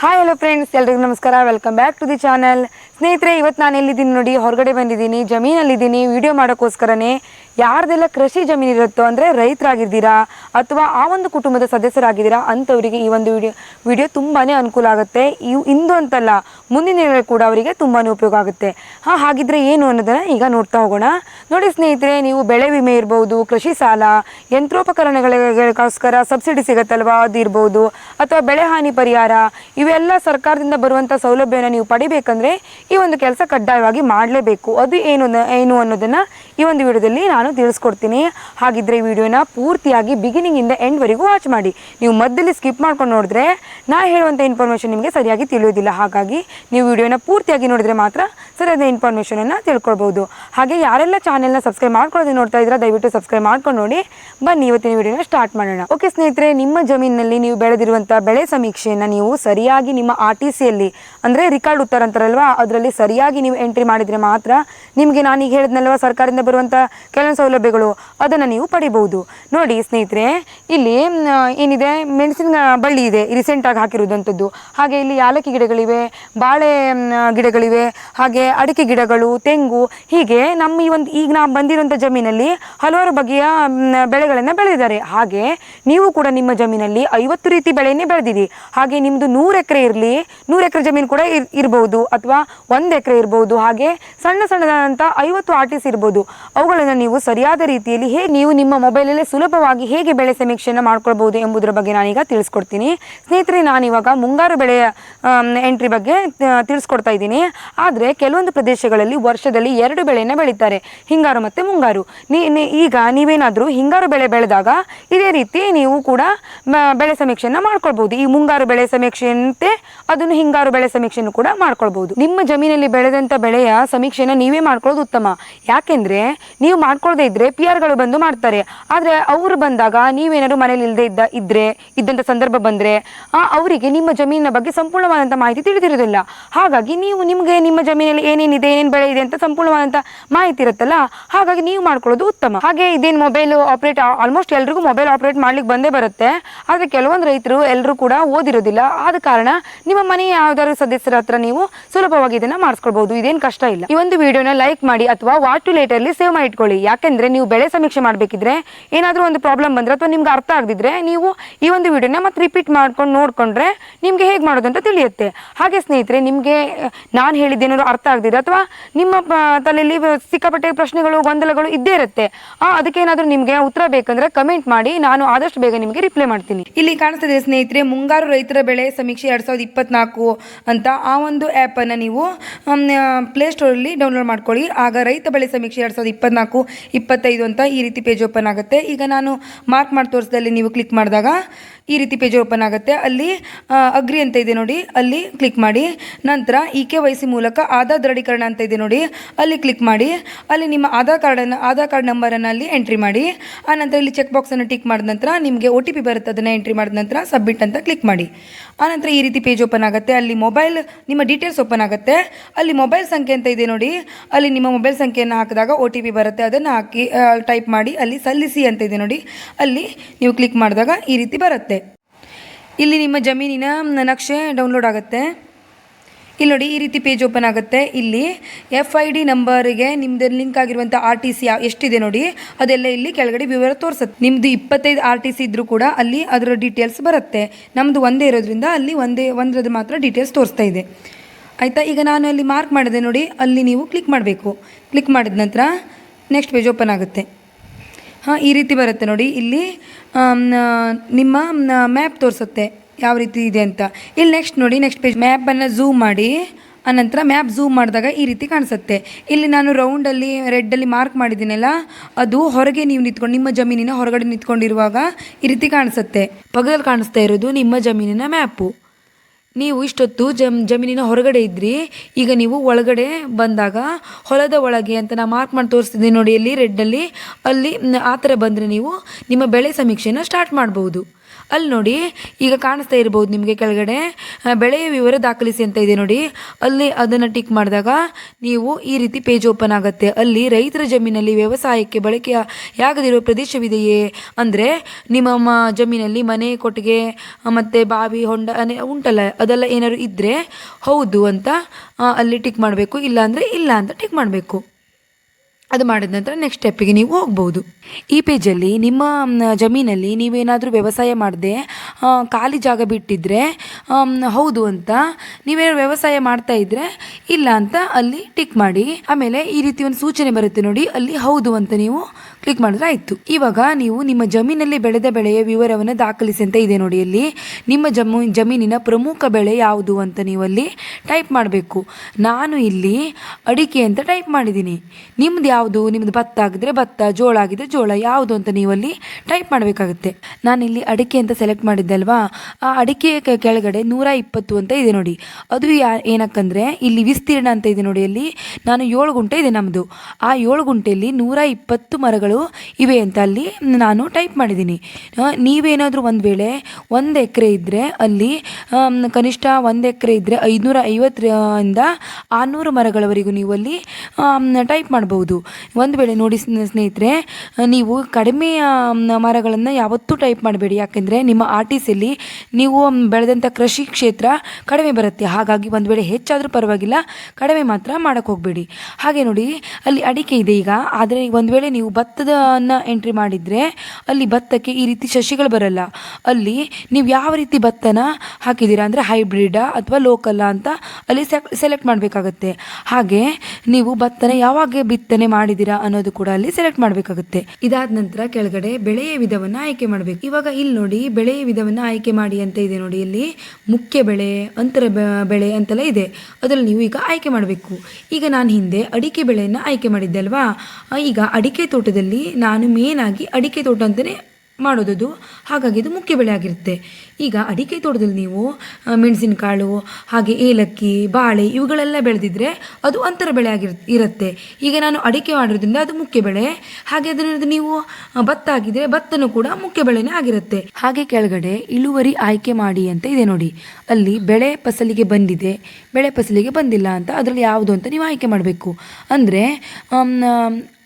Hi hello friends ಎಲ್ರಿಗೂ ನಮಸ್ಕಾರ. Welcome back to the channel ಸ್ನೇಹಿತರೆ, ಇವತ್ತು ನಾನು ಎಲ್ಲಿದ್ದೀನಿ ನೋಡಿ, ಹೊರಗಡೆ ಬಂದಿದ್ದೀನಿ, ಜಮೀನಲ್ಲಿದ್ದೀನಿ. ವಿಡಿಯೋ ಮಾಡೋಕ್ಕೋಸ್ಕರನೇ ಯಾರ್ದೆಲ್ಲ ಕೃಷಿ ಜಮೀನು ಇರುತ್ತೋ ಅಂದರೆ ರೈತರಾಗಿದ್ದೀರಾ ಅಥವಾ ಆ ಒಂದು ಕುಟುಂಬದ ಸದಸ್ಯರಾಗಿದ್ದೀರಾ ಅಂಥವರಿಗೆ ಈ ಒಂದು ವಿಡಿಯೋ ವಿಡಿಯೋ ತುಂಬಾ ಅನುಕೂಲ ಆಗುತ್ತೆ. ಇವು ಇಂದು ಅಂತಲ್ಲ, ಮುಂದಿನ ದಿನ ಕೂಡ ಅವರಿಗೆ ತುಂಬಾ ಉಪಯೋಗ ಆಗುತ್ತೆ. ಹಾಂ, ಹಾಗಿದ್ರೆ ಏನು ಅನ್ನೋದನ್ನು ಈಗ ನೋಡ್ತಾ ಹೋಗೋಣ. ನೋಡಿ ಸ್ನೇಹಿತರೆ, ನೀವು ಬೆಳೆ ವಿಮೆ ಇರ್ಬೋದು, ಕೃಷಿ ಸಾಲ, ಯಂತ್ರೋಪಕರಣಗಳಿಗೋಸ್ಕರ ಸಬ್ಸಿಡಿ ಸಿಗುತ್ತಲ್ವಾ? ಅದು ಇರ್ಬೋದು. ಅಥವಾ ಬೆಳೆ ಹಾನಿ ಪರಿಹಾರ, ಇವೆಲ್ಲ ಸರ್ಕಾರದಿಂದ ಬರುವಂಥ ಸೌಲಭ್ಯನ ನೀವು ಪಡಿಬೇಕಂದ್ರೆ ಈ ಒಂದು ಕೆಲಸ ಕಡ್ಡಾಯವಾಗಿ ಮಾಡಲೇಬೇಕು. ಅದು ಏನು ಏನು ಅನ್ನೋದನ್ನು ಈ ಒಂದು ವಿಡಿಯೋದಲ್ಲಿ ನಾನು ತಿಳಿಸ್ಕೊಡ್ತೀನಿ. ಹಾಗಿದ್ರೆ ವಿಡಿಯೋನ ಪೂರ್ತಿಯಾಗಿ ಬಿಗಿನಿಂಗಿಂದ ಎಂಡ್ವರೆಗೂ ವಾಚ್ ಮಾಡಿ. ನೀವು ಮಧ್ಯದಲ್ಲಿ ಸ್ಕಿಪ್ ಮಾಡ್ಕೊಂಡು ನೋಡಿದ್ರೆ ನಾ ಹೇಳುವಂಥ ಇನ್ಫಾರ್ಮೇಷನ್ ನಿಮಗೆ ಸರಿಯಾಗಿ ತಿಳಿಯೋದಿಲ್ಲ ಹಾಗಾಗಿ ನೀವು ವಿಡಿಯೋನ ಪೂರ್ತಿಯಾಗಿ ನೋಡಿದ್ರೆ ಮಾತ್ರ ಸರಿಯಾದ ಇನ್ಫಾರ್ಮೇಷನನ್ನು ತಿಳ್ಕೊಳ್ಬೋದು ಹಾಗೆ ಯಾರೆಲ್ಲ ಚಾನೆಲ್ನ ಸಬ್ಸ್ಕ್ರೈಬ್ ಮಾಡ್ಕೊಳ್ಳೋದು ನೋಡ್ತಾ ಇದ್ರೆ ದಯವಿಟ್ಟು ಸಬ್ಸ್ಕ್ರೈಬ್ ಮಾಡ್ಕೊಂಡು ನೋಡಿ. ಬನ್ನಿ, ಇವತ್ತಿನ ವಿಡಿಯೋನ ಸ್ಟಾರ್ಟ್ ಮಾಡೋಣ. ಓಕೆ ಸ್ನೇಹಿತರೆ, ನಿಮ್ಮ ಜಮೀನಿನಲ್ಲಿ ನೀವು ಬೆಳೆದಿರುವಂಥ ಬೆಳೆ ಸಮೀಕ್ಷೆಯನ್ನು ನೀವು ಸರಿಯಾಗಿ ನಿಮ್ಮ ಆರ್ ಟಿ ಸಿಯಲ್ಲಿ ಅಂದರೆ ರಿಕಾರ್ಡ್ ಉತ್ತರ ಅಂತಾರಲ್ವಾ, ಅದರಲ್ಲಿ ಸರಿಯಾಗಿ ನೀವು ಎಂಟ್ರಿ ಮಾಡಿದರೆ ಮಾತ್ರ ನಿಮಗೆ ನಾನೀಗ ಹೇಳಿದ್ನಲ್ವ, ಸರ್ಕಾರದಿಂದ ಬರುವಂಥ ಕೆಲವೊಂದು ಸೌಲಭ್ಯಗಳು ಅದನ್ನು ನೀವು ಪಡಿಬಹುದು. ನೋಡಿ ಸ್ನೇಹಿತರೆ, ಇಲ್ಲಿ ಏನಿದೆ, ಮೆಣಸಿನ ಬಳ್ಳಿ ಇದೆ ರೀಸೆಂಟಾಗಿ ಹಾಕಿರುವಂಥದ್ದು ಹಾಗೆ ಇಲ್ಲಿ ಯಾಲಕ್ಕಿ ಗಿಡಗಳಿವೆ, ಬಾಳೆ ಗಿಡಗಳಿವೆ, ಹಾಗೆ ಅಡಿಕೆ ಗಿಡಗಳು, ತೆಂಗು, ಹೀಗೆ ನಮ್ಮ ಈ ಒಂದು, ಈಗ ನಾವು ಬಂದಿರುವಂಥ ಜಮೀನಲ್ಲಿ ಹಲವಾರು ಬಗೆಯ ಬೆಳೆಗಳನ್ನು ಬೆಳೆದಿದ್ದಾರೆ. ಹಾಗೆ ನೀವು ಕೂಡ ನಿಮ್ಮ ಜಮೀನಲ್ಲಿ ಐವತ್ತು ರೀತಿ ಬೆಳೆಯನ್ನೇ ಬೆಳೆದಿರಿ. ಹಾಗೆ ನಿಮ್ಮದು ನೂರು ಎಕರೆ ಇರಲಿ, ನೂರು ಎಕರೆ ಜಮೀನು ಕೂಡ ಇರಬಹುದು ಅಥವಾ ಒಂದು ಎಕರೆ ಇರ್ಬೋದು, ಹಾಗೆ ಸಣ್ಣ ಸಣ್ಣದಾದಂಥ ಐವತ್ತು ಆರ್ಟಿಸ್ ಇರ್ಬೋದು. ಅವುಗಳನ್ನು ನೀವು ಸರಿಯಾದ ರೀತಿಯಲ್ಲಿ ಹೇಗೆ ನೀವು ನಿಮ್ಮ ಮೊಬೈಲಲ್ಲೇ ಸುಲಭವಾಗಿ ಹೇಗೆ ಬೆಳೆ ಸಮೀಕ್ಷೆಯನ್ನು ಮಾಡ್ಕೊಳ್ಬೋದು ಎಂಬುದರ ಬಗ್ಗೆ ನಾನೀಗ ತಿಳಿಸ್ಕೊಡ್ತೀನಿ. ಸ್ನೇಹಿತರೆ, ನಾನಿವಾಗ ಮುಂಗಾರು ಬೆಳೆಯ ಎಂಟ್ರಿ ಬಗ್ಗೆ ತಿಳಿಸ್ಕೊಡ್ತಾ ಇದ್ದೀನಿ. ಆದರೆ ಕೆಲವೊಂದು ಪ್ರದೇಶಗಳಲ್ಲಿ ವರ್ಷದಲ್ಲಿ ಎರಡು ಬೆಳೆಯನ್ನು ಬೆಳೀತಾರೆ. ಹಿಂಗಾರು ಮತ್ತು ಮುಂಗಾರು. ನೀ ಈಗ ನೀವೇನಾದರೂ ಹಿಂಗಾರು ಬೆಳೆ ಬೆಳೆದಾಗ ಇದೇ ರೀತಿ ನೀವು ಕೂಡ ಬೆಳೆ ಸಮೀಕ್ಷೆಯನ್ನು ಮಾಡ್ಕೊಳ್ಬೋದು ಈ ಮುಂಗಾರು ಬೆಳೆ ಸಮೀಕ್ಷೆಯಂತೆ ಅದನ್ನು ಹಿಂಗಾರು ಬೆಳೆ ಸಮೀಕ್ಷೆಯನ್ನು ಕೂಡ ಮಾಡ್ಕೊಳ್ಬೋದು ನಿಮ್ಮ ಜಮೀನಲ್ಲಿ ಬೆಳೆದಂಥ ಬೆಳೆಯ ಸಮೀಕ್ಷೆನ ನೀವೇ ಮಾಡ್ಕೊಳ್ಳೋದು ಉತ್ತಮ. ಯಾಕೆಂದರೆ ನೀವು ಮಾಡ್ಕೊಳ್ಳದೆ ಇದ್ರೆ ಪಿ ಆರ್ಗಳು ಬಂದು ಮಾಡ್ತಾರೆ. ಆದರೆ ಅವರು ಬಂದಾಗ ನೀವೇನಾದ್ರು ಮನೇಲಿ ಇಲ್ಲದೆ ಇದ್ದ, ಇದ್ರೆ ಇದ್ದಂಥ ಸಂದರ್ಭ ಬಂದರೆ ಅವರಿಗೆ ನಿಮ್ಮ ಜಮೀನಿನ ಬಗ್ಗೆ ಸಂಪೂರ್ಣವಾದಂಥ ಮಾಹಿತಿ ತಿಳಿದಿರೋದಿಲ್ಲ ಹಾಗಾಗಿ ನೀವು ನಿಮಗೆ ನಿಮ್ಮ ಜಮೀನಲ್ಲಿ ಏನೇನಿದೆ, ಏನೇನು ಬೆಳೆ ಇದೆ ಅಂತ ಸಂಪೂರ್ಣವಾದಂಥ ಮಾಹಿತಿ ಇರುತ್ತಲ್ಲ, ಹಾಗಾಗಿ ನೀವು ಮಾಡ್ಕೊಳ್ಳೋದು ಉತ್ತಮ. ಹಾಗೆ ಇದೇನು ಮೊಬೈಲ್ ಆಪ್ರೇಟ್ ಆಲ್ಮೋಸ್ಟ್ ಎಲ್ರಿಗೂ ಮೊಬೈಲ್ ಆಪ್ರೇಟ್ ಮಾಡ್ಲಿಕ್ಕೆ ಬಂದೇ ಬರುತ್ತೆ. ಆದರೆ ಕೆಲವೊಂದು ರೈತರು ಎಲ್ಲರೂ ಕೂಡ ಓದಿರೋದಿಲ್ಲ. ಆದ ಕಾರಣ ನಿಮ್ಮ ಮನೆಯ ಯಾವ್ದಾದ್ರು ಸದಸ್ಯರ ಹತ್ರ ನೀವು ಸುಲಭವಾಗಿ ಇದನ್ನ ಮಾಡಿಸ್ಕೊಳ್ಬಹುದು. ಇದೇನು ಕಷ್ಟ ಇಲ್ಲ. ಈ ಒಂದು ವಿಡಿಯೋನ ಲೈಕ್ ಮಾಡಿ ಅಥವಾ ವಾಟ್ ಟು ಲೇಟರ್ ಸೇವ್ ಮಾಡಿ ಇಟ್ಕೊಳ್ಳಿ. ಯಾಕೆಂದ್ರೆ ನೀವು ಬೆಳೆ ಸಮೀಕ್ಷೆ ಮಾಡಬೇಕಿದ್ರೆ ಏನಾದರೂ ಒಂದು ಪ್ರಾಬ್ಲಮ್ ಬಂದರೆ ಅಥವಾ ನಿಮ್ಗೆ ಅರ್ಥ ಆಗದಿದ್ರೆ ನೀವು ಈ ಒಂದು ವಿಡಿಯೋನ ಮತ್ತೆ ರಿಪೀಟ್ ಮಾಡ್ಕೊಂಡು ನೋಡಿಕೊಂಡ್ರೆ ನಿಮಗೆ ಹೇಗೆ ಮಾಡೋದು ಅಂತ ತಿಳಿಯುತ್ತೆ. ಹಾಗೆ ಸ್ನೇಹಿತರೆ, ನಿಮಗೆ ನಾನು ಹೇಳಿದ್ದೇನಾದ್ರು ಅರ್ಥ ಆಗದಿದ್ರೆ ಅಥವಾ ನಿಮ್ಮ ತಲೆಯಲ್ಲಿ ಸಿಕ್ಕಾಪಟ್ಟೆ ಪ್ರಶ್ನೆಗಳು, ಗೊಂದಲಗಳು ಇದ್ದೇ ಇರುತ್ತೆ. ಅದಕ್ಕೆ ಏನಾದರೂ ನಿಮಗೆ ಉತ್ತರ ಬೇಕಂದ್ರೆ ಕಮೆಂಟ್ ಮಾಡಿ, ನಾನು ಆದಷ್ಟು ಬೇಗ ನಿಮಗೆ ರಿಪ್ಲೈ ಮಾಡ್ತೀನಿ. ಇಲ್ಲಿ ಕಾಣಿಸ್ತಿದೆ ಸ್ನೇಹಿತರೆ, ಮುಂಗಾರು ರೈತರ ಬೆಳೆ ಸಮೀಕ್ಷೆ ಎರಡು ಸಾವಿರದ ಇಪ್ಪತ್ನಾಲ್ಕು ಅಂತ ಆ ಒಂದು ಆ್ಯಪನ್ನು ನೀವು ಪ್ಲೇಸ್ಟೋರಲ್ಲಿ ಡೌನ್ಲೋಡ್ ಮಾಡ್ಕೊಳ್ಳಿ. ಆಗ ರೈತ ಬೆಳೆ ಸಮೀಕ್ಷೆ ಎರಡು ಸಾವಿರದ ಇಪ್ಪತ್ನಾಲ್ಕು ಇಪ್ಪತ್ತೈದು ಅಂತ ಈ ರೀತಿ ಪೇಜ್ ಓಪನ್ ಆಗುತ್ತೆ. ಈಗ ನಾನು ಮಾರ್ಕ್ ಮಾಡಿ ತೋರಿಸ್ದಲ್ಲಿ ನೀವು ಕ್ಲಿಕ್ ಮಾಡಿದಾಗ ಈ ರೀತಿ ಪೇಜ್ ಓಪನ್ ಆಗುತ್ತೆ. ಅಲ್ಲಿ ಅಗ್ರಿ ಅಂತ ಇದೆ ನೋಡಿ. ಅಲ್ಲಿ ಕ್ಲಿಕ್ ಮಾಡಿ. ನಂತರ ಇ ಕೆ ವೈ ಸಿ ಮೂಲಕ ಆಧಾರ್ ದೃಢೀಕರಣ ಅಂತ ಇದೆ ನೋಡಿ. ಅಲ್ಲಿ ಕ್ಲಿಕ್ ಮಾಡಿ. ಅಲ್ಲಿ ನಿಮ್ಮ ಆಧಾರ್ ಕಾರ್ಡನ್ನು ಆಧಾರ್ ಕಾರ್ಡ್ ನಂಬರನ್ನು ಅಲ್ಲಿ ಎಂಟ್ರಿ ಮಾಡಿ. ಆ ನಂತರ ಇಲ್ಲಿ ಚೆಕ್ ಬಾಕ್ಸನ್ನು ಟಿಕ್ ಮಾಡಿದ ನಂತರ ನಿಮಗೆ ಒ ಟಿ ಪಿ ಬರುತ್ತೆ. ಅದನ್ನು ಎಂಟ್ರಿ ಮಾಡಿದ ನಂತರ ಸಬ್ಮಿಟ್ ಅಂತ ಕ್ಲಿಕ್ ಮಾಡಿ. ಆನಂತರ ಈ ರೀತಿ ಪೇಜ್ ಓಪನ್ ಆಗುತ್ತೆ. ಅಲ್ಲಿ ಮೊಬೈಲ್ ನಿಮ್ಮ ಡೀಟೇಲ್ಸ್ ಓಪನ್ ಆಗುತ್ತೆ. ಅಲ್ಲಿ ಮೊಬೈಲ್ ಸಂಖ್ಯೆ ಅಂತ ಇದೆ ನೋಡಿ. ಅಲ್ಲಿ ನಿಮ್ಮ ಮೊಬೈಲ್ ಸಂಖ್ಯೆಯನ್ನು ಹಾಕಿದಾಗ ಒ ಟಿ ಪಿ ಬರುತ್ತೆ. ಅದನ್ನು ಹಾಕಿ ಟೈಪ್ ಮಾಡಿ, ಅಲ್ಲಿ ಸಲ್ಲಿಸಿ ಅಂತ ಇದೆ ನೋಡಿ. ಅಲ್ಲಿ ನೀವು ಕ್ಲಿಕ್ ಮಾಡಿದಾಗ ಈ ರೀತಿ ಬರುತ್ತೆ. ಇಲ್ಲಿ ನಿಮ್ಮ ಜಮೀನಿನ ನಕ್ಷೆ ಡೌನ್ಲೋಡ್ ಆಗುತ್ತೆ. ಇಲ್ಲಿ ನೋಡಿ, ಈ ರೀತಿ ಪೇಜ್ ಓಪನ್ ಆಗುತ್ತೆ. ಇಲ್ಲಿ ಎಫ್ ಐ ಡಿ ನಂಬರಿಗೆ ನಿಮ್ಮದು ಲಿಂಕ್ ಆಗಿರುವಂಥ ಆರ್ ಟಿ ಸಿ ಎಷ್ಟಿದೆ ನೋಡಿ. ಅದೆಲ್ಲ ಇಲ್ಲಿ ಕೆಳಗಡೆ ವಿವರ ತೋರಿಸುತ್ತೆ. ನಿಮ್ಮದು ಇಪ್ಪತ್ತೈದು ಆರ್ ಟಿ ಸಿ ಇದ್ದರೂ ಕೂಡ ಅಲ್ಲಿ ಅದರ ಡೀಟೇಲ್ಸ್ ಬರುತ್ತೆ. ನಮ್ಮದು ಒಂದೇ ಇರೋದ್ರಿಂದ ಅಲ್ಲಿ ಒಂದೇ, ಒಂದರದ್ದು ಮಾತ್ರ ಡೀಟೇಲ್ಸ್ ತೋರಿಸ್ತಾ ಇದೆ. ಆಯಿತಾ? ಈಗ ನಾನು ಅಲ್ಲಿ ಮಾರ್ಕ್ ಮಾಡಿದೆ ನೋಡಿ. ಅಲ್ಲಿ ನೀವು ಕ್ಲಿಕ್ ಮಾಡಬೇಕು. ಕ್ಲಿಕ್ ಮಾಡಿದ ನಂತರ ನೆಕ್ಸ್ಟ್ ಪೇಜ್ ಓಪನ್ ಆಗುತ್ತೆ. ಹಾಂ, ಈ ರೀತಿ ಬರುತ್ತೆ ನೋಡಿ. ಇಲ್ಲಿ ನಿಮ್ಮ ಮ್ಯಾಪ್ ತೋರಿಸುತ್ತೆ. ಯಾವ ರೀತಿ ಇದೆ ಅಂತ. ಇಲ್ಲಿ ನೆಕ್ಸ್ಟ್ ನೋಡಿ ನೆಕ್ಸ್ಟ್ ಪೇಜ್ ಮ್ಯಾಪನ್ನು ಝೂಮ್ ಮಾಡಿ ಆನಂತರ ಮ್ಯಾಪ್ ಝೂಮ್ ಮಾಡಿದಾಗ ಈ ರೀತಿ ಕಾಣಿಸುತ್ತೆ. ಇಲ್ಲಿ ನಾನು ರೌಂಡಲ್ಲಿ ರೆಡ್ಡಲ್ಲಿ ಮಾರ್ಕ್ ಮಾಡಿದ್ದೀನಲ್ಲ, ಅದು ಹೊರಗೆ ನೀವು ನಿಂತ್ಕೊಂಡು, ನಿಮ್ಮ ಜಮೀನಿನ ಹೊರಗಡೆ ನಿಂತ್ಕೊಂಡಿರುವಾಗ ಈ ರೀತಿ ಕಾಣಿಸುತ್ತೆ. ಪಕ್ಕದಲ್ಲಿ ಕಾಣಿಸ್ತಾ ಇರೋದು ನಿಮ್ಮ ಜಮೀನಿನ ಮ್ಯಾಪು ನೀವು ಇಷ್ಟೊತ್ತು ಜಮ್, ಜಮೀನಿನ ಹೊರಗಡೆ ಇದ್ರಿ, ಈಗ ನೀವು ಒಳಗಡೆ ಬಂದಾಗ ಹೊಲದ ಒಳಗೆ ಅಂತ ನಾ ಮಾರ್ಕ್ ಮಾಡಿ ತೋರಿಸ್ತಿದ್ದೀನಿ ನೋಡಿ ಅಲ್ಲಿ ರೆಡ್ಡಲ್ಲಿ ಅಲ್ಲಿ ಆ ಥರ ಬಂದರೆ ನೀವು ನಿಮ್ಮ ಬೆಳೆ ಸಮೀಕ್ಷೆನ ಸ್ಟಾರ್ಟ್ ಮಾಡ್ಬೋದು. ಅಲ್ಲಿ ನೋಡಿ, ಈಗ ಕಾಣಿಸ್ತಾ ಇರ್ಬೋದು ನಿಮಗೆ ಕೆಳಗಡೆ ಬೆಳೆಯ ವಿವರ ದಾಖಲಿಸಿ ಅಂತ ಇದೆ ನೋಡಿ. ಅಲ್ಲಿ ಅದನ್ನು ಟಿಕ್ ಮಾಡಿದಾಗ ನೀವು ಈ ರೀತಿ ಪೇಜ್ ಓಪನ್ ಆಗುತ್ತೆ. ಅಲ್ಲಿ ರೈತರ ಜಮೀನಲ್ಲಿ ವ್ಯವಸಾಯಕ್ಕೆ ಬಳಕೆಯ ಯಾಗದಿರುವ ಪ್ರದೇಶವಿದೆಯೇ? ಅಂದರೆ ನಿಮ್ಮ ಜಮೀನಲ್ಲಿ ಮನೆ, ಕೊಟ್ಟಿಗೆ ಮತ್ತು ಬಾವಿ, ಹೊಂಡ ಉಂಟಲ್ಲ, ಅದೆಲ್ಲ ಏನಾದ್ರು ಇದ್ದರೆ ಹೌದು ಅಂತ ಅಲ್ಲಿ ಟಿಕ್ ಮಾಡಬೇಕು ಇಲ್ಲ ಅಂದರೆ ಇಲ್ಲ ಅಂತ ಟಿಕ್ ಮಾಡಬೇಕು. ಅದು ಮಾಡಿದ ನಂತರ ನೆಕ್ಸ್ಟ್ ಸ್ಟೆಪ್ಪಿಗೆ ನೀವು ಹೋಗ್ಬೋದು. ಈ ಪೇಜಲ್ಲಿ ನಿಮ್ಮ ಜಮೀನಲ್ಲಿ ನೀವೇನಾದರೂ ವ್ಯವಸಾಯ ಮಾಡದೆ ಖಾಲಿ ಜಾಗ ಬಿಟ್ಟಿದ್ದರೆ ಹೌದು ಅಂತ. ನೀವೇನಾದ್ರು ವ್ಯವಸಾಯ ಮಾಡ್ತಾ ಇದ್ದರೆ ಇಲ್ಲ ಅಂತ ಅಲ್ಲಿ ಟಿಕ್ ಮಾಡಿ. ಆಮೇಲೆ ಈ ರೀತಿ ಒಂದು ಸೂಚನೆ ಬರುತ್ತೆ ನೋಡಿ, ಅಲ್ಲಿ ಹೌದು ಅಂತ ನೀವು ಕ್ಲಿಕ್ ಮಾಡಿದ್ರೆ ಆಯಿತು. ಇವಾಗ ನೀವು ನಿಮ್ಮ ಜಮೀನಲ್ಲಿ ಬೆಳೆದ ಬೆಳೆಯ ವಿವರವನ್ನು ದಾಖಲಿಸಿ ಅಂತ ಇದೆ ನೋಡಿ ಅಲ್ಲಿ. ನಿಮ್ಮ ಜಮೀ, ಜಮೀನಿನ ಪ್ರಮುಖ ಬೆಳೆ ಯಾವುದು ಅಂತ ನೀವು ಅಲ್ಲಿ ಟೈಪ್ ಮಾಡಬೇಕು. ನಾನು ಇಲ್ಲಿ ಅಡಿಕೆ ಅಂತ ಟೈಪ್ ಮಾಡಿದ್ದೀನಿ. ನಿಮ್ದು ಯಾವುದು ನಿಮ್ದು ಭತ್ತ ಆಗಿದ್ರೆ ಭತ್ತ, ಜೋಳ ಆಗಿದ್ರೆ ಜೋಳ, ಯಾವುದು ಅಂತ ನೀವು ಅಲ್ಲಿ ಟೈಪ್ ಮಾಡಬೇಕಾಗುತ್ತೆ. ನಾನಿಲ್ಲಿ ಅಡಿಕೆ ಅಂತ ಸೆಲೆಕ್ಟ್ ಮಾಡಿದ್ದೆ ಅಲ್ವಾ ಆ ಅಡಿಕೆ ಕೆಳಗಡೆ ನೂರ ಇಪ್ಪತ್ತು ಅಂತ ಇದೆ ನೋಡಿ. ಅದು ಯಾ, ಏನಕ್ಕಂದರೆ ಇಲ್ಲಿ ವಿಸ್ತೀರ್ಣ ಅಂತ ಇದೆ ನೋಡಿ ಅಲ್ಲಿ. ನಾನು ಏಳು ಗುಂಟೆ ಇದೆ ನಮ್ಮದು ಆ ಏಳು ಗುಂಟೆಯಲ್ಲಿ ನೂರ ಇಪ್ಪತ್ತು ಮರಗಳು ಇವೆ ಅಂತ ಅಲ್ಲಿ ನಾನು ಟೈಪ್ ಮಾಡಿದ್ದೀನಿ. ನೀವೇನಾದರೂ ಒಂದು ವೇಳೆ ಒಂದು ಎಕರೆ ಇದ್ದರೆ ಅಲ್ಲಿ ಕನಿಷ್ಠ ಒಂದು ಎಕರೆ ಇದ್ದರೆ ಐದುನೂರ ಐವತ್ತರಿಂದ ಆರುನೂರು ಮರಗಳವರೆಗೂ ನೀವು ಅಲ್ಲಿ ಟೈಪ್ ಮಾಡ್ಬೋದು. ಒಂದು ವೇಳೆ ನೋಡಿ ಸ್ನೇಹಿತರೆ ನೀವು ಕಡಿಮೆ ಮರಗಳನ್ನು ಯಾವತ್ತೂ ಟೈಪ್ ಮಾಡಬೇಡಿ. ಯಾಕೆಂದರೆ ನಿಮ್ಮ ಆರ್ ಟಿ ಸಿಯಲ್ಲಿ ನೀವು ಬೆಳೆದಂಥ ಕೃಷಿ ಕ್ಷೇತ್ರ ಕಡಿಮೆ ಬರುತ್ತೆ. ಹಾಗಾಗಿ ಒಂದು ವೇಳೆ ಹೆಚ್ಚಾದರೂ ಪರವಾಗಿಲ್ಲ, ಕಡಿಮೆ ಮಾತ್ರ ಮಾಡೋಕ್ಕೆ ಹೋಗಬೇಡಿ. ಹಾಗೆ ನೋಡಿ, ಅಲ್ಲಿ ಅಡಿಕೆ ಇದೆ ಈಗ. ಆದರೆ ಒಂದು ವೇಳೆ ನೀವು ಭತ್ತದನ್ನು ಎಂಟ್ರಿ ಮಾಡಿದರೆ, ಅಲ್ಲಿ ಭತ್ತಕ್ಕೆ ಈ ರೀತಿ ಸಸಿಗಳು ಬರಲ್ಲ. ಅಲ್ಲಿ ನೀವು ಯಾವ ರೀತಿ ಭತ್ತನ ಹಾಕಿದ್ದೀರಾ ಅಂದರೆ ಹೈಬ್ರಿಡಾ ಅಥವಾ ಲೋಕಲ್ಲ ಅಂತ ಅಲ್ಲಿ ಸೆಲೆಕ್ಟ್ ಮಾಡಬೇಕಾಗತ್ತೆ. ಹಾಗೆ ನೀವು ಭತ್ತನ ಯಾವಾಗ ಬಿತ್ತನೆ ಮಾಡಿದ್ದೀರಾ ಅನ್ನೋದು ಕೂಡ ಅಲ್ಲಿ ಸೆಲೆಕ್ಟ್ ಮಾಡಬೇಕಾಗುತ್ತೆ. ಇದಾದ ನಂತರ ಕೆಳಗಡೆ ಬೆಳೆಯ ವಿಧವನ್ನು ಆಯ್ಕೆ ಮಾಡಬೇಕು. ಇವಾಗ ಇಲ್ಲಿ ನೋಡಿ, ಬೆಳೆಯ ವಿಧವನ್ನು ಆಯ್ಕೆ ಮಾಡಿ ಅಂತ ಇದೆ ನೋಡಿ, ಇಲ್ಲಿ ಮುಖ್ಯ ಬೆಳೆ, ಅಂತರ ಬೆಳೆ ಅಂತೆಲ್ಲ ಇದೆ. ಅದರಲ್ಲಿ ನೀವು ಈಗ ಆಯ್ಕೆ ಮಾಡಬೇಕು. ಈಗ ನಾನು ಹಿಂದೆ ಅಡಿಕೆ ಬೆಳೆಯನ್ನು ಆಯ್ಕೆ ಮಾಡಿದ್ದೆ ಅಲ್ವಾ? ಈಗ ಅಡಿಕೆ ತೋಟದಲ್ಲಿ ನಾನು ಮೇನ್ ಆಗಿ ಅಡಿಕೆ ತೋಟ ಅಂತಲೇ ಮಾಡೋದದು. ಹಾಗಾಗಿ ಇದು ಮುಖ್ಯ ಬೆಳೆ ಆಗಿರುತ್ತೆ. ಈಗ ಅಡಿಕೆ ತೋಟದಲ್ಲಿ ನೀವು ಮೆಣಸಿನಕಾಳು, ಹಾಗೆ ಏಲಕ್ಕಿ, ಬಾಳೆ ಇವುಗಳೆಲ್ಲ ಬೆಳೆದಿದ್ರೆ ಅದು ಅಂತರ ಬೆಳೆ ಆಗಿರ್, ಇರುತ್ತೆ. ಈಗ ನಾನು ಅಡಿಕೆ ಮಾಡಿರೋದ್ರಿಂದ ಅದು ಮುಖ್ಯ ಬೆಳೆ. ಹಾಗೆ ಅದರಿಂದ ನೀವು ಭತ್ತ ಆಗಿದ್ರೆ ಭತ್ತನೂ ಕೂಡ ಮುಖ್ಯ ಬೆಳೆನೇ ಆಗಿರುತ್ತೆ. ಹಾಗೆ ಕೆಳಗಡೆ ಇಳುವರಿ ಆಯ್ಕೆ ಮಾಡಿ ಅಂತ ಇದೆ ನೋಡಿ. ಅಲ್ಲಿ ಬೆಳೆ ಫಸಲಿಗೆ ಬಂದಿದೆ. ಬೆಳೆ ಫಸಲಿಗೆ ಬಂದಿಲ್ಲ ಅಂತ ಅದರಲ್ಲಿ ಯಾವುದು ಅಂತ ನೀವು ಆಯ್ಕೆ ಮಾಡಬೇಕು. ಅಂದರೆ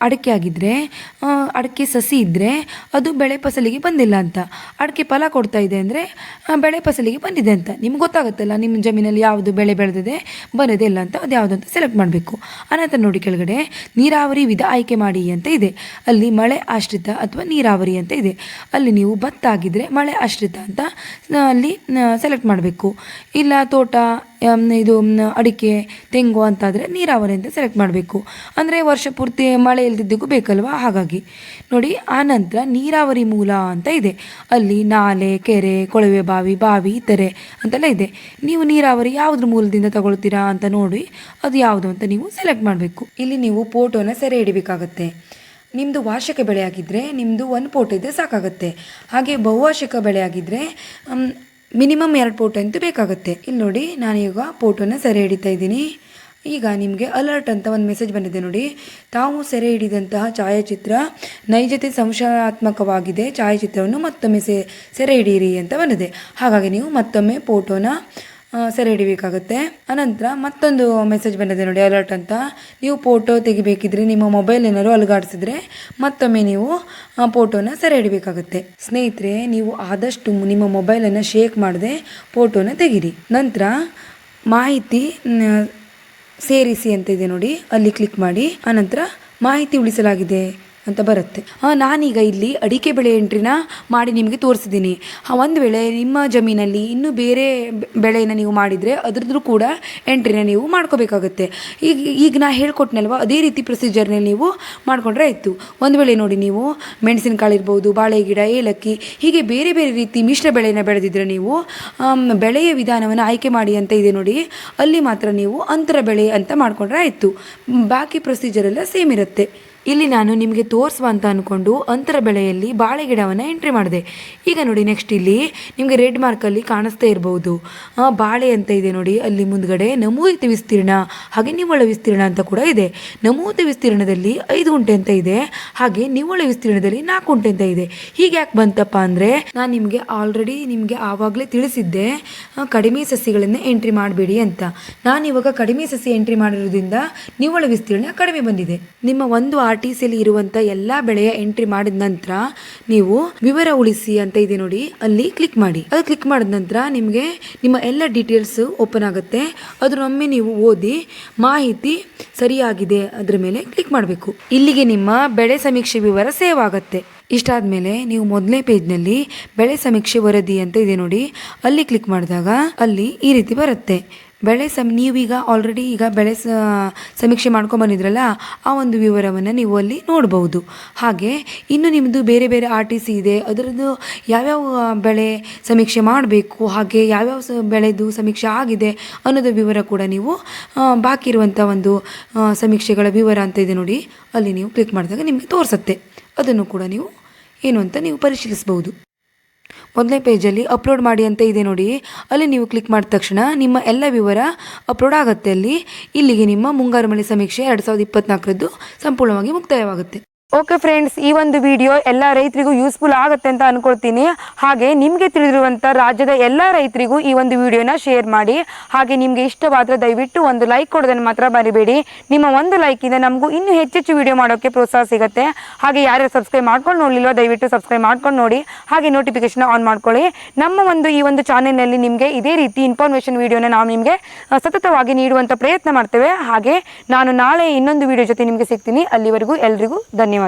ಅಡಿಕೆ ಆಗಿದ್ದರೆ ಅಡಿಕೆ ಸಸಿ ಇದ್ದರೆ ಅದು ಬೆಳೆ ಫಸಲಿಗೆ ಬಂದಿಲ್ಲ ಅಂತ. ಅಡಿಕೆ ಫಲ ಕೊಡ್ತಾ ಇದೆ ಅಂದರೆ ಬೆಳೆ ಫಸಲಿಗೆ ಬಂದಿದೆ ಅಂತ. ನಿಮ್ಗೆ ಗೊತ್ತಾಗುತ್ತಲ್ಲ, ನಿಮ್ಮ ಜಮೀನಲ್ಲಿ ಯಾವುದು ಬೆಳೆ ಬೆಳೆದಿದೆ, ಬರೋದೇ ಇಲ್ಲ ಅಂತ ಅದು ಯಾವುದು ಅಂತ ಸೆಲೆಕ್ಟ್ ಮಾಡಬೇಕು. ಅನಂತರ ನೋಡಿ ಕೆಳಗಡೆ, ನೀರಾವರಿ ವಿಧ ಆಯ್ಕೆ ಮಾಡಿ ಅಂತ ಇದೆ. ಅಲ್ಲಿ ಮಳೆ ಆಶ್ರಿತ ಅಥವಾ ನೀರಾವರಿ ಅಂತ ಇದೆ. ಅಲ್ಲಿ ನೀವು ಭತ್ತ ಆಗಿದ್ದರೆ ಮಳೆ ಆಶ್ರಿತ ಅಂತ ಅಲ್ಲಿ ಸೆಲೆಕ್ಟ್ ಮಾಡಬೇಕು. ಇಲ್ಲ ತೋಟ ಇದು ಅಡಿಕೆ, ತೆಂಗು ಅಂತಾದರೆ ನೀರಾವರಿ ಅಂತ ಸೆಲೆಕ್ಟ್ ಮಾಡಬೇಕು. ಅಂದರೆ ವರ್ಷ ಪೂರ್ತಿ ಮಳೆ ಇಲ್ದಿದ್ದಕ್ಕೂ ಬೇಕಲ್ವಾ? ಹಾಗಾಗಿ ನೋಡಿ ಆನಂತರ ನೀರಾವರಿ ಮೂಲ ಅಂತ ಇದೆ. ಅಲ್ಲಿ ನಾಲೆ, ಕೆರೆ, ಕೊಳವೆ ಬಾವಿ ಬಾವಿ, ತೆರೆ ಅಂತೆಲ್ಲ ಇದೆ. ನೀವು ನೀರಾವರಿ ಯಾವುದ್ರ ಮೂಲದಿಂದ ತಗೊಳ್ತೀರಾ ಅಂತ ನೋಡಿ, ಅದು ಯಾವುದು ಅಂತ ನೀವು ಸೆಲೆಕ್ಟ್ ಮಾಡಬೇಕು. ಇಲ್ಲಿ ನೀವು ಫೋಟೋನ ಸೆರೆ ಹಿಡಿಬೇಕಾಗತ್ತೆ. ನಿಮ್ಮದು ವಾರ್ಷಿಕ ಬೆಳೆಯಾಗಿದ್ದರೆ ನಿಮ್ಮದು ಒಂದು ಫೋಟೋ ಇದ್ದರೆ ಸಾಕಾಗುತ್ತೆ. ಹಾಗೆ ಬಹುವಾರ್ಷಿಕ ಬೆಳೆ ಆಗಿದ್ದರೆ ಮಿನಿಮಮ್ ಎರಡು ಫೋಟೋ ಅಂತೂ ಬೇಕಾಗುತ್ತೆ. ಇಲ್ಲಿ ನೋಡಿ, ನಾನೀಗ ಫೋಟೋನ ಸೆರೆ ಹಿಡಿತಾ ಇದ್ದೀನಿ. ಈಗ ನಿಮಗೆ ಅಲರ್ಟ್ ಅಂತ ಒಂದು ಮೆಸೇಜ್ ಬಂದಿದೆ ನೋಡಿ. ತಾವು ಸೆರೆ ಹಿಡಿದಂತಹ ಛಾಯಾಚಿತ್ರ ನೈಜತೆ ಸಂಶಯಾತ್ಮಕವಾಗಿದೆ. ಛಾಯಾಚಿತ್ರವನ್ನು ಮತ್ತೊಮ್ಮೆ ಸೆ, ಸೆರೆ ಹಿಡಿಯಿರಿ ಅಂತ ಬಂದಿದೆ. ಹಾಗಾಗಿ ನೀವು ಮತ್ತೊಮ್ಮೆ ಫೋಟೋನ ಸೆರೆ ಹಿಡಿಬೇಕಾಗುತ್ತೆ. ಅನಂತರ ಮತ್ತೊಂದು ಮೆಸೇಜ್ ಬಂದಿದೆ ನೋಡಿ ಅಲರ್ಟ್ ಅಂತ. ನೀವು ಫೋಟೋ ತೆಗಿಬೇಕಿದ್ರೆ ನಿಮ್ಮ ಮೊಬೈಲ್ ಏನಾದ್ರು ಅಲುಗಾಡಿಸಿದ್ರೆ ಮತ್ತೊಮ್ಮೆ ನೀವು ಆ ಫೋಟೋನ ಸೆರೆ ಹಿಡಿಬೇಕಾಗುತ್ತೆ. ಸ್ನೇಹಿತರೆ, ನೀವು ಆದಷ್ಟು ನಿಮ್ಮ ಮೊಬೈಲನ್ನು ಶೇಕ್ ಮಾಡದೆ ಫೋಟೋನ ತೆಗಿರಿ. ನಂತರ ಮಾಹಿತಿ ಸೇರಿಸಿ ಅಂತ ಇದೆ ನೋಡಿ, ಅಲ್ಲಿ ಕ್ಲಿಕ್ ಮಾಡಿ ಆನಂತರ ಮಾಹಿತಿ ಉಳಿಸಲಾಗಿದೆ. ಅಂತ ಬರುತ್ತೆ. ನಾನೀಗ ಇಲ್ಲಿ ಅಡಿಕೆ ಬೆಳೆ ಎಂಟ್ರಿನ ಮಾಡಿ ನಿಮಗೆ ತೋರಿಸಿದ್ದೀನಿ. ಒಂದು ವೇಳೆ ನಿಮ್ಮ ಜಮೀನಲ್ಲಿ ಇನ್ನೂ ಬೇರೆ ಬೆಳೆಯನ್ನು ನೀವು ಮಾಡಿದರೆ ಅದ್ರದ್ದು ಕೂಡ ಎಂಟ್ರಿನ ನೀವು ಮಾಡ್ಕೋಬೇಕಾಗುತ್ತೆ. ಈಗ ಈಗ ನಾ ಹೇಳ್ಕೊಟ್ನಲ್ವ, ಅದೇ ರೀತಿ ಪ್ರೊಸೀಜರ್ನ ನೀವು ಮಾಡಿಕೊಂಡ್ರೆ ಆಯಿತು. ಒಂದು ವೇಳೆ ನೋಡಿ ನೀವು ಮೆಣಸಿನಕಾಳು ಇರ್ಬೋದು, ಬಾಳೆ ಗಿಡ, ಏಲಕ್ಕಿ, ಹೀಗೆ ಬೇರೆ ಬೇರೆ ರೀತಿ ಮಿಶ್ರ ಬೆಳೆಯನ್ನು ಬೆಳೆದಿದ್ರೆ ನೀವು ಬೆಳೆಯ ವಿಧಾನವನ್ನು ಆಯ್ಕೆ ಮಾಡಿ ಅಂತ ಇದೆ ನೋಡಿ, ಅಲ್ಲಿ ಮಾತ್ರ ನೀವು ಅಂತರ ಬೆಳೆ ಅಂತ ಮಾಡಿಕೊಂಡ್ರೆ ಆಯಿತು. ಬಾಕಿ ಪ್ರೊಸೀಜರೆಲ್ಲ ಸೇಮ್ ಇರುತ್ತೆ. ಇಲ್ಲಿ ನಾನು ನಿಮಗೆ ತೋರಿಸುವ ಅಂತ ಅಂದ್ಕೊಂಡು ಅಂತರ ಬೆಳೆಯಲ್ಲಿ ಬಾಳೆ ಗಿಡವನ್ನು ಎಂಟ್ರಿ ಮಾಡಿದೆ. ಈಗ ನೋಡಿ ನೆಕ್ಸ್ಟ್ ಇಲ್ಲಿ ನಿಮಗೆ ರೆಡ್ ಮಾರ್ಕಲ್ಲಿ ಕಾಣಿಸ್ತಾ ಇರ್ಬೋದು. ಬಾಳೆ ಅಂತ ಇದೆ ನೋಡಿ, ಅಲ್ಲಿ ಮುಂದ್ಗಡೆ ನಮೂದಿತ ವಿಸ್ತೀರ್ಣ, ಹಾಗೆ ನಿವ್ವಳ ವಿಸ್ತೀರ್ಣ ಅಂತ ಕೂಡ ಇದೆ. ನಮೂದಿತ ವಿಸ್ತೀರ್ಣದಲ್ಲಿ ಐದು ಗುಂಟೆ ಅಂತ ಇದೆ, ಹಾಗೆ ನಿವ್ವಳ ವಿಸ್ತೀರ್ಣದಲ್ಲಿ ನಾಲ್ಕು ಗುಂಟೆ ಅಂತ ಇದೆ. ಹೀಗೆ ಯಾಕೆ ಬಂತಪ್ಪ ಅಂದರೆ, ನಾನು ನಿಮಗೆ ಆಲ್ರೆಡಿ ನಿಮಗೆ ಆವಾಗಲೇ ತಿಳಿಸಿದ್ದೆ ಕಡಿಮೆ ಸಸಿಗಳನ್ನು ಎಂಟ್ರಿ ಮಾಡಬೇಡಿ ಅಂತ. ನಾನು ಇವಾಗ ಕಡಿಮೆ ಸಸಿ ಎಂಟ್ರಿ ಮಾಡಿರೋದ್ರಿಂದ ನಿವ್ವಳ ವಿಸ್ತೀರ್ಣ ಕಡಿಮೆ ಬಂದಿದೆ. ನಿಮ್ಮ ಒಂದು ಆರ್ ಟಿ ಸಿಯಲ್ಲಿ ಇರುವಂಥ ಎಲ್ಲ ಬೆಳೆಯ ಎಂಟ್ರಿ ಮಾಡಿದ ನಂತರ ನೀವು ವಿವರ ಉಳಿಸಿ ಅಂತ ಇದೆ ನೋಡಿ, ಅಲ್ಲಿ ಕ್ಲಿಕ್ ಮಾಡಿ. ಅದು ಕ್ಲಿಕ್ ಮಾಡಿದ ನಂತರ ನಿಮಗೆ ನಿಮ್ಮ ಎಲ್ಲ ಡೀಟೇಲ್ಸ್ ಓಪನ್ ಆಗುತ್ತೆ. ಅದನ್ನೊಮ್ಮೆ ನೀವು ಓದಿ ಮಾಹಿತಿ ಸರಿಯಾಗಿದೆ ಅದರ ಮೇಲೆ ಕ್ಲಿಕ್ ಮಾಡಬೇಕು. ಇಲ್ಲಿಗೆ ನಿಮ್ಮ ಬೆಳೆ ಸಮೀಕ್ಷೆ ವಿವರ ಸೇವ್ ಆಗುತ್ತೆ. ಇಷ್ಟಾದ ಮೇಲೆ ನೀವು ಮೊದಲನೇ ಪೇಜ್ನಲ್ಲಿ ಬೆಳೆ ಸಮೀಕ್ಷೆ ವರದಿ ಅಂತ ಇದೆ ನೋಡಿ, ಅಲ್ಲಿ ಕ್ಲಿಕ್ ಮಾಡಿದಾಗ ಅಲ್ಲಿ ಈ ರೀತಿ ಬರುತ್ತೆ. ಬೆಳೆ ಸಮ, ನೀವೀಗ ಆಲ್ರೆಡಿ ಈಗ ಬೆಳೆ ಸಮೀಕ್ಷೆ ಮಾಡ್ಕೊಂಬಂದಿದ್ರಲ್ಲ ಆ ಒಂದು ವಿವರವನ್ನು ನೀವು ಅಲ್ಲಿ ನೋಡ್ಬೋದು ಹಾಗೆ ಇನ್ನು ನಿಮ್ಮದು ಬೇರೆ ಬೇರೆ ಆರ್ ಟಿ ಸಿ ಇದೆ, ಅದರದ್ದು ಯಾವ್ಯಾವ ಬೆಳೆ ಸಮೀಕ್ಷೆ ಮಾಡಬೇಕು, ಹಾಗೆ ಯಾವ್ಯಾವ ಸ, ಬೆಳೆದು ಸಮೀಕ್ಷೆ ಆಗಿದೆ ಅನ್ನೋದು ವಿವರ ಕೂಡ ನೀವು ಬಾಕಿ ಇರುವಂಥ ಒಂದು ಸಮೀಕ್ಷೆಗಳ ವಿವರ ಅಂತ ಇದೆ ನೋಡಿ, ಅಲ್ಲಿ ನೀವು ಕ್ಲಿಕ್ ಮಾಡಿದಾಗ ನಿಮಗೆ ತೋರಿಸುತ್ತೆ. ಅದನ್ನು ಕೂಡ ನೀವು ಏನು ಅಂತ ನೀವು ಪರಿಶೀಲಿಸಬಹುದು. ಮೊದಲನೇ ಪೇಜಲ್ಲಿ ಅಪ್ಲೋಡ್ ಮಾಡಿ ಅಂತ ಇದೆ ನೋಡಿ. ಅಲ್ಲಿ ನೀವು ಕ್ಲಿಕ್ ಮಾಡಿದ ತಕ್ಷಣ ನಿಮ್ಮ ಎಲ್ಲ ವಿವರ ಅಪ್ಲೋಡ್ ಆಗುತ್ತೆ ಅಲ್ಲಿ. ಇಲ್ಲಿಗೆ ನಿಮ್ಮ ಮುಂಗಾರು ಮಳೆ ಸಮೀಕ್ಷೆ ಎರಡು ಸಾವಿರದ ಇಪ್ಪತ್ನಾಲ್ಕರದ್ದು ಸಂಪೂರ್ಣವಾಗಿ ಮುಕ್ತಾಯವಾಗುತ್ತೆ. ಓಕೆ ಫ್ರೆಂಡ್ಸ್ ಈ ಒಂದು ವಿಡಿಯೋ ಎಲ್ಲ ರೈತರಿಗೂ ಯೂಸ್ಫುಲ್ ಆಗುತ್ತೆ ಅಂತ ಅನ್ಕೊಳ್ತೀನಿ. ಹಾಗೆ ನಿಮಗೆ ತಿಳಿದಿರುವಂಥ ರಾಜ್ಯದ ಎಲ್ಲ ರೈತರಿಗೂ ಈ ಒಂದು ವಿಡಿಯೋನ ಶೇರ್ ಮಾಡಿ. ಹಾಗೆ ನಿಮಗೆ ಇಷ್ಟವಾದರೆ ದಯವಿಟ್ಟು ಒಂದು ಲೈಕ್ ಕೊಡೋದನ್ನು ಮಾತ್ರ ಬರಿಬೇಡಿ ನಿಮ್ಮ ಒಂದು ಲೈಕಿಂದ ನಮಗೂ ಇನ್ನೂ ಹೆಚ್ಚೆಚ್ಚು ವಿಡಿಯೋ ಮಾಡೋಕ್ಕೆ ಪ್ರೋತ್ಸಾಹ ಸಿಗುತ್ತೆ. ಹಾಗೆ ಯಾರು ಸಬ್ಸ್ಕ್ರೈಬ್ ಮಾಡ್ಕೊಂಡು ನೋಡಲಿಲ್ಲ ದಯವಿಟ್ಟು ಸಬ್ಸ್ಕ್ರೈಬ್ ಮಾಡ್ಕೊಂಡು ನೋಡಿ. ಹಾಗೆ ನೋಟಿಫಿಕೇಶನ್ ಆನ್ ಮಾಡ್ಕೊಳ್ಳಿ. ನಮ್ಮ ಒಂದು ಈ ಒಂದು ಚಾನೆಲ್ನಲ್ಲಿ ನಿಮಗೆ ಇದೇ ರೀತಿ ಇನ್ಫಾರ್ಮೇಷನ್ ವಿಡಿಯೋನ ನಾವು ನಿಮಗೆ ಸತತವಾಗಿ ನೀಡುವಂಥ ಪ್ರಯತ್ನ ಮಾಡ್ತೇವೆ. ಹಾಗೆ ನಾನು ನಾಳೆ ಇನ್ನೊಂದು ವಿಡಿಯೋ ಜೊತೆ ನಿಮಗೆ ಸಿಗ್ತೀನಿ. ಅಲ್ಲಿವರೆಗೂ ಎಲ್ರಿಗೂ ಧನ್ಯವಾದ.